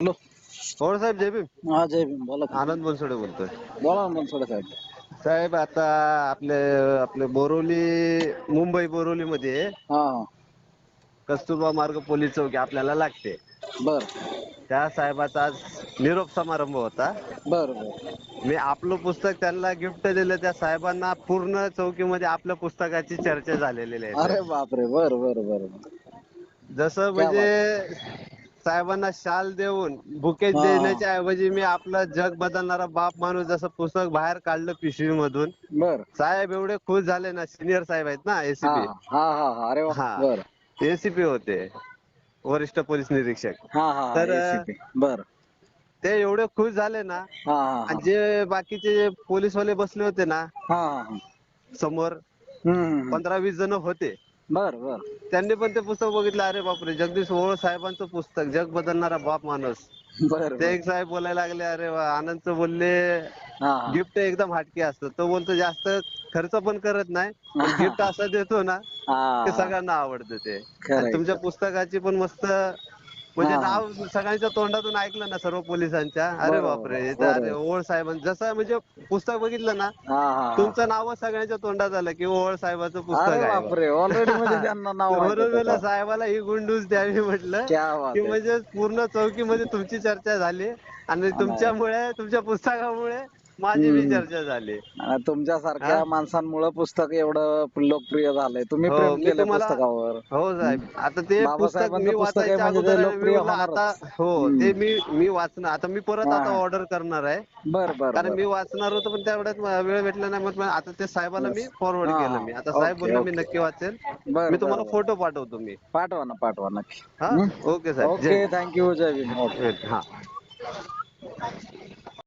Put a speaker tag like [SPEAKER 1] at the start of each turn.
[SPEAKER 1] Hello.
[SPEAKER 2] हो साहेब जय भीम.
[SPEAKER 1] हा जय भीम. बोला.
[SPEAKER 2] आनंद बनसोडे बोलतोय.
[SPEAKER 1] बोला ना मनसोडे साहेब.
[SPEAKER 2] साहेब आता आपले आपले बोरवली मुंबई बोरवली मध्ये
[SPEAKER 1] हा.
[SPEAKER 2] कस्तुरबा मार्ग पोलीस चौकी आपल्याला लागते.
[SPEAKER 1] बर.
[SPEAKER 2] त्या साहेबाचा आज निरोप समारंभ होता.
[SPEAKER 1] बर बर.
[SPEAKER 2] मी आपलं पुस्तक त्यांना गिफ्ट दिलं. त्या साहेबांना पूर्ण चौकीमध्ये आपल्या पुस्तकाची चर्चा झालेली आहे.
[SPEAKER 1] अरे बापरे बर बर बर बर.
[SPEAKER 2] जसं म्हणजे साहेबांना शाल देऊन बुके
[SPEAKER 1] हा.
[SPEAKER 2] देण्याच्या ऐवजी मी आपलं जग बदलणारा बाप माणूस जसं पुस्तक बाहेर काढलं पिशवी मधून.
[SPEAKER 1] बर.
[SPEAKER 2] साहेब एवढे खुश झाले ना सिनियर साहेब आहेत ना
[SPEAKER 1] हा
[SPEAKER 2] एसीपी
[SPEAKER 1] हा हा हा अरे वा
[SPEAKER 2] हा.
[SPEAKER 1] बर.
[SPEAKER 2] एसीपी होते. वरिष्ठ पोलीस निरीक्षक.
[SPEAKER 1] हा हा
[SPEAKER 2] तर,
[SPEAKER 1] ACP. बर.
[SPEAKER 2] ते एवढे खुश झाले ना
[SPEAKER 1] हा हा
[SPEAKER 2] आणि जे बाकीचे पोलीसवाले बसले होते ना
[SPEAKER 1] हा हा हा.
[SPEAKER 2] समोर
[SPEAKER 1] हम्म, हम्म हम्म.
[SPEAKER 2] पंधरा वीस जण होते.
[SPEAKER 1] बर बर.
[SPEAKER 2] त्यांनी पण ते पुस्तक बघितलं अरे बापरे जगदीश ओळ साहेबांचं पुस्तक जग बदलणारा बाप माणूस.
[SPEAKER 1] बर
[SPEAKER 2] ते एक साहेब बोलायला लागले अरे वा आनंदचं बोलले
[SPEAKER 1] हा
[SPEAKER 2] गिफ्ट एकदम हटके असतं तो बोलतो जास्त खर्च पण करत नाही गिफ्ट असं देतो ना ते सगळ्यांना आवडतं ते.
[SPEAKER 1] खरंय,
[SPEAKER 2] आणि तुमच्या. पुस्तकाची पण मस्त म्हणजे
[SPEAKER 1] हा, हा.
[SPEAKER 2] नाव सगळ्यांच्या तोंडातून ऐकलं ना सर्व पोलिसांच्या अरे बापरे इथं
[SPEAKER 1] बरोबर.
[SPEAKER 2] अरे ओळ साहेबां जसं म्हणजे पुस्तक बघितलं ना
[SPEAKER 1] हा हा हा
[SPEAKER 2] तुमचं नाव सगळ्यांच्या तोंडात आलं की ओळ साहेबाचं पुस्तक
[SPEAKER 1] अरे
[SPEAKER 2] आहे
[SPEAKER 1] बापरे ऑलरेडी म्हणजे त्यांना नाव माहीत
[SPEAKER 2] म्हणून? साहेबाला ही गुंडूच द्यावी म्हटलं
[SPEAKER 1] क्या बात
[SPEAKER 2] की
[SPEAKER 1] आहे.
[SPEAKER 2] म्हणजे पूर्ण चौकीमध्ये तुमची चर्चा झाली आणि. तुमच्यामुळे तुमच्या पुस्तकामुळे माझी बी. चर्चा झाली.
[SPEAKER 1] तुमच्यासारख्या? माणसांमुळे पुस्तक एवढं लोकप्रिय झालंय. तुम्ही
[SPEAKER 2] हो
[SPEAKER 1] प्रेम
[SPEAKER 2] तुम्हाला
[SPEAKER 1] पुस्तकावर.
[SPEAKER 2] हो साहेब. आता ते पुस्तक मी वाचायच्या
[SPEAKER 1] म्हणजे
[SPEAKER 2] अगोदर मी आता हो. ते मी मी वाचणार. आता मी परत आता. ऑर्डर करणार आहे.
[SPEAKER 1] बर बर
[SPEAKER 2] कारण मी वाचणार होतो पण तेवढ्यात वेळ भेटला नाही मग आता ते साहेबाला मी. फॉरवर्ड केलं. मी. आता साहेब बोलले मी. नक्की वाचेल. मी तुम्हाला. फोटो पाठवतो मी.
[SPEAKER 1] पाठवा ना पाठवा नक्की?
[SPEAKER 2] ओके साहेब.
[SPEAKER 1] ओके थँक्यू जय
[SPEAKER 2] हा.